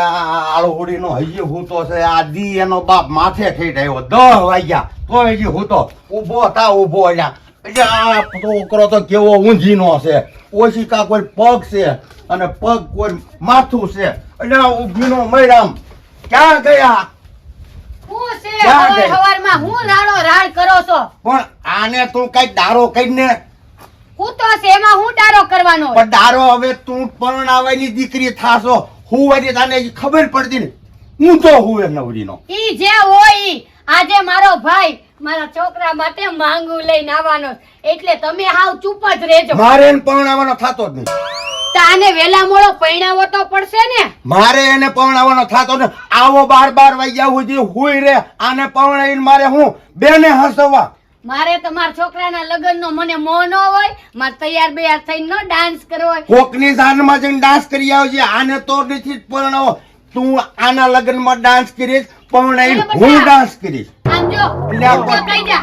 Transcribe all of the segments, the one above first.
આળોહુડી નો હૈયે હૂતો છે. આદી એનો બાપ માથે થઈ રહ્યો દસ વાગ્યા. તો હજી હૂતો. ઊભો હતા ઊભો અહીંયા એટલે આ છોકરો તો કેવો ઊંધીનો છે. ઓશિકા કોઈ પગ છે અને પગ કોઈ માથું છે. એટલે ઊભી નો મૈરામ ક્યાં ગયા? પણ આને તું કઈ દારો હું તો એમાં હું ડારો કરવાનો. પણ દારો હવે તું પરણાવાની દીકરી થાશો. હું તને ખબર પડતી ને હું તો હું એ નવરીનો. ઈ જે હોય આજે મારો ભાઈ મારા છોકરા માટે માંગુ લઈને આવવાનો એટલે તમે હાવ ચૂપ જ રહેજો. મારે એને પરણાવવાનો થતો જ નહીં. તો આને વેલા મોડો પૈણાવો તો પડશે ને. મારે એને પરણાવવાનો થતો ને આવો બાર બાર વાગ્યા સુધી હુઈ રે આને પરણાવીને મારે હું બેને હસવા. મારે તમારા છોકરાના લગ્નનો મને મોહ ન હોય મારે તૈયાર બેયાર થઈને ન ડાન્સ કરવો હોય. કોકની જાનમાં જઈને ડાન્સ કરી આવજે આને તો નથી પરણાવો. તું આના લગ્નમાં ડાન્સ કરીશ પરણાવીને હું ડાન્સ કરીશ. જા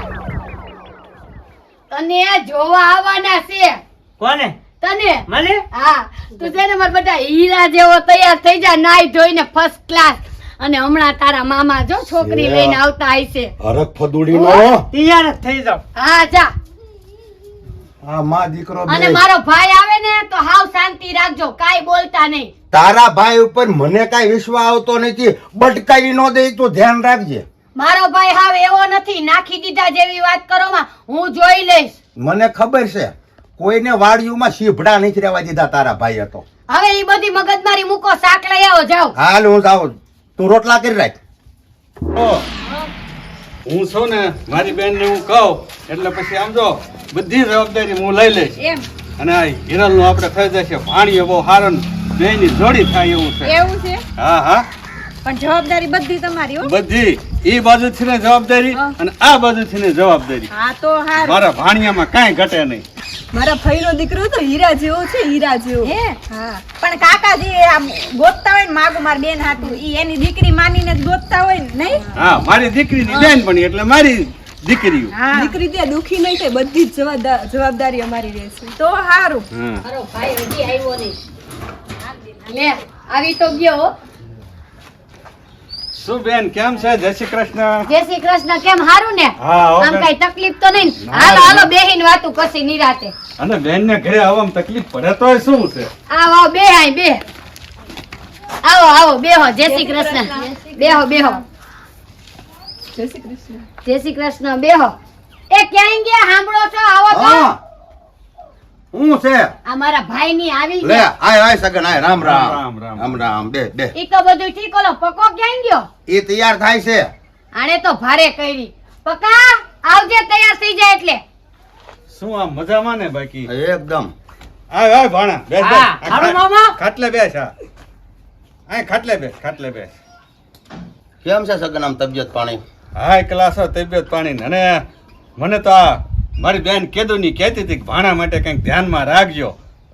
તને જોવા આવવાના છે. કોને? તને? મને? હા તું છે ને મારા બધા હીરા જેવો તૈયાર થઈ જા નાઈ ધોઈને ફર્સ્ટ ક્લાસ અને હમણાં તારા મામા જો છોકરી લઈને આવતા હશે ફદુડી નો તૈયાર થઈ જાવ હા જા. હા માં દીકરો અને મારો ભાઈ આવે ને તો હાવ શાંતિ રાખજો કાઈ બોલતા નહીં. તારા ભાઈ ઉપર મને કાઈ વિશ્વાસ આવતો નથી. બટકાવી ન દે તો ધ્યાન રાખજે. મારો ભાઈ હાવ એવો નથી નાખી દીધા જેવી વાત કરો માં હું જોઈ લઈશ. મને ખબર છે કોઈને વાડીઓમાં શીભડા નથી રહેવા દીધા તારા ભાઈ હતો હવે એ બધી મગજમારી મૂકો શાક લઈ આવો જાઓ. હાલ હું જાઉં. તું રોટલા કરી રાખ. ઓ, હું છું ને મારી બેનને હું કહું એટલે પછી આમ જો બધી જવાબદારી હું લઈ લઈશ. અને આ હિરલનું આપણે થઈ જશે પાણી બહુ હારણ બે ની જોડી થાય એવું છે. એવું છે? હા હા. પણ જવાબદારી બધી તમારી હો. બધી. ઈ બાજુથી ને જવાબદારી અને આ બાજુથી ને જવાબદારી. હા તો હાર. મારા ભાણિયામાં કાંઈ ઘટે નહીં. મારા ભાઈનો દીકરો તો હીરા જેવો છે હીરા જેવો. હે? હા. પણ કાકાજી આ ગોતતા હોય ને માગું માર બેન હાટું ઈ એની દીકરી માનીને જ ગોતતા હોય ને નહીં? હા મારી દીકરીની બેન પણ એટલે મારી દીકરી દીકરી ત્યાં દુખી નહીં થાય બધી જ જવાબદારી અમારી રહેશે. તો હારું. હા. મારો ભાઈ હજી આવ્યો નહીં. લે આવી તો ગયો. શું બેન કેમ છે? જય શ્રી કૃષ્ણ. જય શ્રી કૃષ્ણ કેમ હારું ને? આમ કઈ તકલીફ તો નહીં હાલો હાલો બેહીન વાતું કશી નિરાતે. અને બેનને ઘરે આવવામાં તકલીફ પડે તો શું છે? આવો આવો બે આય બે. આવો આવો બેહો જય શ્રી કૃષ્ણ. બેહો બેહો. જય શ્રી કૃષ્ણ. જય શ્રી કૃષ્ણ બેહો. એ ક્યાંય ગયા? સાંભળો છો? હું છે? અમારા મારા ભાઈ ની આવી લે આય આય સગન આય રામ રામ. રામ, રામ. રામ. રામ બે બે ઈ તો બધું ઠીક ઓલો પકો ક્યાં ગયો? ઈ તૈયાર થાય છે. આણે તો ભારે કરી. પકા આવજે તૈયાર થઈ જાય એટલે. શું આ મજામાં ને બાકી? એકદમ. આય આય ભાણા બેસ બેસ. હારું મામા? ખાટલે બેસ હા. આય ખાટલે બેસ ખાટલે બેસ. કેમ છે સગન આમ તબિયત પાણી? હાય ક્લાસ તબિયત પાણી ને. મને તો આ મારી બેન કેદુની કહેતી હતી કે ભાણા માટે કંઈક ધ્યાનમાં રાખજો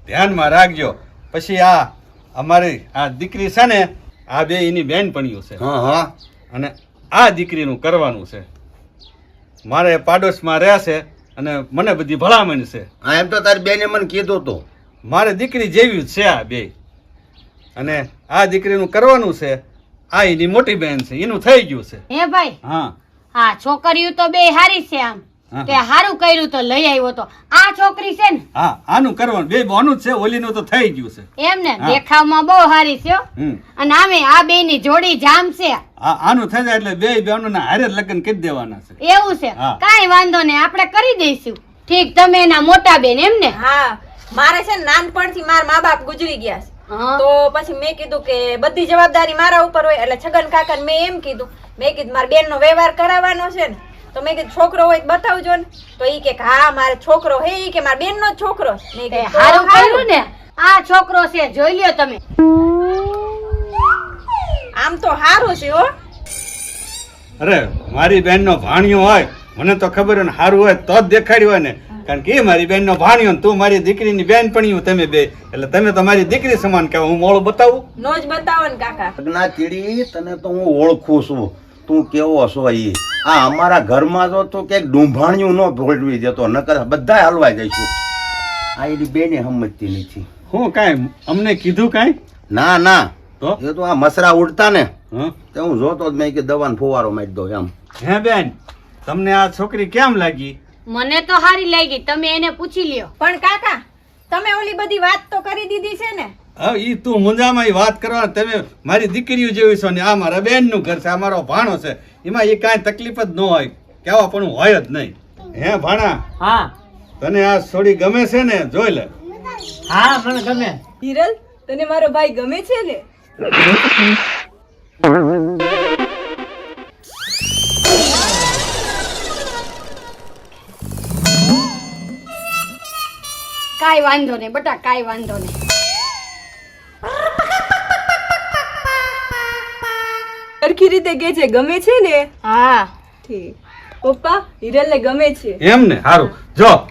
ધ્યાનમાં રાખજો. પછી આ અમારી આ દીકરી છે ને આ બે એની બેન પણ્યું છે. હા હા. અને આ દીકરીનું કરવાનું છે. મારે પાડોશમાં રહે છે અને મને બધી ભલામણ છે. હા એમ તો તારી બેને મને કીધું હતું મારે દીકરી જેવી જ છે આ બે. અને આ દીકરીનું કરવાનું છે આ એની મોટી બેન છે એનું થઈ ગયું છે. હે ભાઈ? હા. હા છોકરીઓ તો બે હારી છે આમ. તે હારું કર્યું તો લઈ આવ્યો તો. આ છોકરી છે ને હા આનું કરવાનું. બે બોનું છે ઓલીનું તો થઈ ગયું છે. એમ ને દેખાવમાં બહુ હારી છે અને આમે આ બે ની જોડી જામ છે. આનું થઈ જાય એટલે બે બહેનોના હારે લગ્ન કરી દેવાના છે. એવું છે. હા. વાંધો નહીં આપણે કરી દઈશું. ઠીક તમે એના મોટા બેન એમ ને? હા મારે છે ને નાનપણથી મારા મા બાપ ગુજરી ગયા છે. તો પછી મેં કીધું કે બધી જવાબદારી મારા ઉપર હોય એટલે છગન કાકા મેં એમ કીધું. મેં કીધું મારા બેન નો વ્યવહાર કરાવવાનો છે ને. તો મેં કીધું છોકરો હોય બતાવજો ને. તો ઈ કે હા મારે છોકરો હે. ઈ કે મારા બેન નો છોકરો. મેં કીધું, હારું હારું. કર્યું ને? આ છોકરો છે જોઈ લ્યો તમે. આમ તો હારું છે હો. અરે મારી બેનનો ભાણિયો હોય મને તો ખબર હોય ને સારું હોય તો જ દેખાડ્યું હોય ને. કારણ કે એ મારી બેનનો ભાણિયો ને તું મારી દીકરીની બેન પણ તમે બે. એટલે તમે તો મારી દીકરી સમાન કહેવાય. હું મોડું બતાવું? નો જ બતાવો ને કાકા. સગના કીડી તને તો હું ઓળખું છું. તું કેવો છો એ? આ અમારા ઘરમાં જો તું કંઈક ડુંભાણિયું ન ભોળવી દેતો નકર બધા હલવાઈ જઈશું. આ એની બેને સમજતી નથી. હું કાંઈ અમને કીધું કાંઈ? ના ના. તો? એ તો આ મસરા ઉડતા ને. હં? તે હું જોતો જ મેં કે દવાનો ફુવારો મારી દો એમ. હે બેન તમને આ છોકરી કેમ લાગી? મને તો સારી લાગી તમે એને પૂછી લ્યો. પણ કાકા તમે ઓલી બધી વાત તો કરી દીધી છે ને? હવે એ તું મુંજામાં ઈ વાત કરવા તમે મારી દીકરીઓ જેવી છો ને આ મારા બેનનું ઘર છે આ મારો ભાણો છે એમાં એ કાંઈ તકલીફ જ ન હોય કેવા પણ હોય જ નહીં. હે ભાણા? હા. તને આ છોડી ગમે છે ને? જોઈ લે. હા મને ગમે. હિરલ તને મારો ભાઈ ગમે છે ને? કાંઈ વાંધો નહીં બટા કાંઈ વાંધો નહીં. સરખી રીતે કે છે ગમે છે ને? હા. ઠીક. પપ્પા હિરલને ગમે છે. એમ ને? સારું જો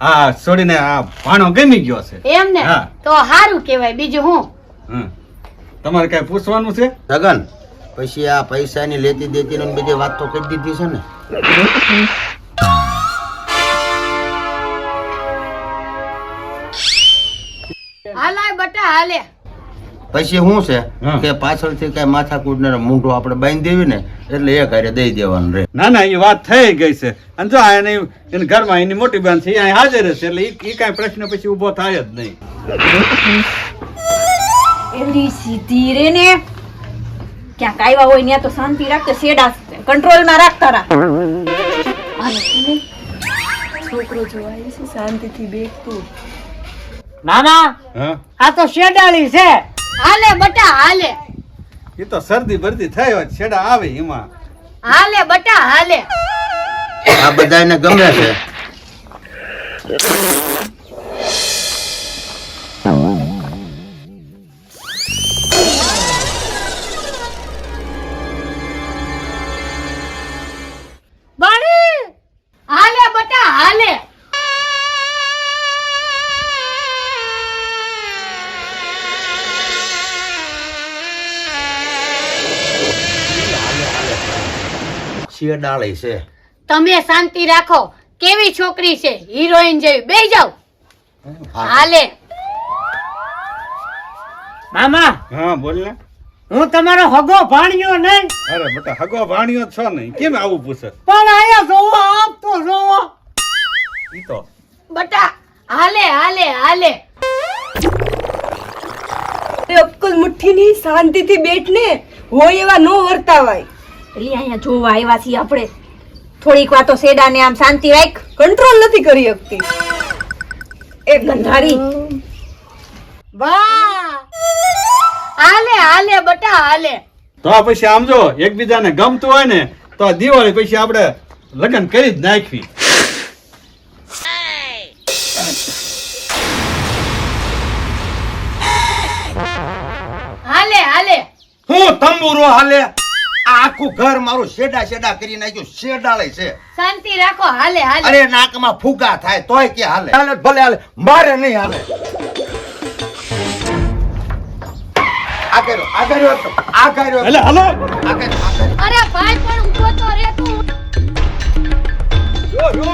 આ- છોડીને આ ભાણો ગમી ગયો છે. એમ ને? હા. તો સારું કહેવાય. બીજું હું. તમારે કઈ પૂછવાનું છે? લગન પછી આ પૈસાની લેતી દેતી ને બધી વાત તો કરી દીધી છે ને? હાલાય બટા હાલે. પછી શું છે? હા. કે પાછળથી કઈ માથાકૂટ ને મૂંઢું આપણે બાંધી દેવી ને એટલે એ ઘરે દઈ દેવાનું રે ના ના એ વાત થઈ ગઈ છે. અને જો એને એની ઘરમાં એની મોટી બેન છે અહીં હાજર છે એટલે એ કાંઈ પ્રશ્ન પછી ઊભો થાય જ નહીં. એલી સીધી રે ને. ક્યાંક આવ્યા હોય ત્યાં તો શાંતિ રાખતો શેડા કંટ્રોલમાં રાખતા રાખ. છોકરો જોવાય છે શાંતિથી બેઠતું મામા હા? આ તો શેડાળી છે. હાલે બટા હાલે. એ તો શરદી બરદી થઈ હોય છેડા આવે એમાં. હાલે બટા હાલે. આ બધાને ગમે છે. શિયાળાળી છે. તમે શાંતિ રાખો. કેવી છોકરી છે? હિરોઈન જેવી. બે જાવ હાલે. મામા હા બોલ ને. હું તમારો હગો ભાણ્યો નહીં. અરે બેટા હગો ભાણ્યો છો નહીં. કેમ આવું પૂછે? પણ અહીંયા જોવો આપ તો જોવો. ઈ તો. બટા હાલે હાલે હાલે. અક્કલ મુઠ્ઠીની શાંતિથી બેઠને હોય એવા નો વર્તાવાય. એટલે અહીંયા જોવા આવ્યા છીએ આપણે. થોડીક વાતો સેડાને આમ શાંતિ રાખ. કંટ્રોલ નથી કરી શકતી. એ ગંધારી. વાહ! હાલે હાલે બટા હાલે. તો પછી આમ જો એકબીજાને ગમતું હોય ને તો દિવાળી પછી આપણે લગ્ન કરી જ નાખવી. હાલે હાલે. હું તંબુરો હાલે. આખું ઘર મારું શેડા શેડા કરી નાખ્યું. શેડાળે છે. શાંતિ રાખો હાલે હાલે. અરે નાકમાં ફુગા થાય તોય કે હાલે. હાલે ભલે હાલે. મારે નહીં હાલે. અરે ભાઈ પણ તો રે તું. જો, જો,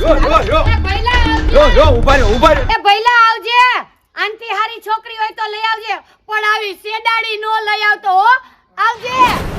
જો, જો, જો. જો, જો, ઊભા ઊભા. એ ભઈલા આવજે. હારી છોકરી હોય તો લઈ આવજે. પણ આવી શેડાળી નો લઈ આવતો હો. આવજે.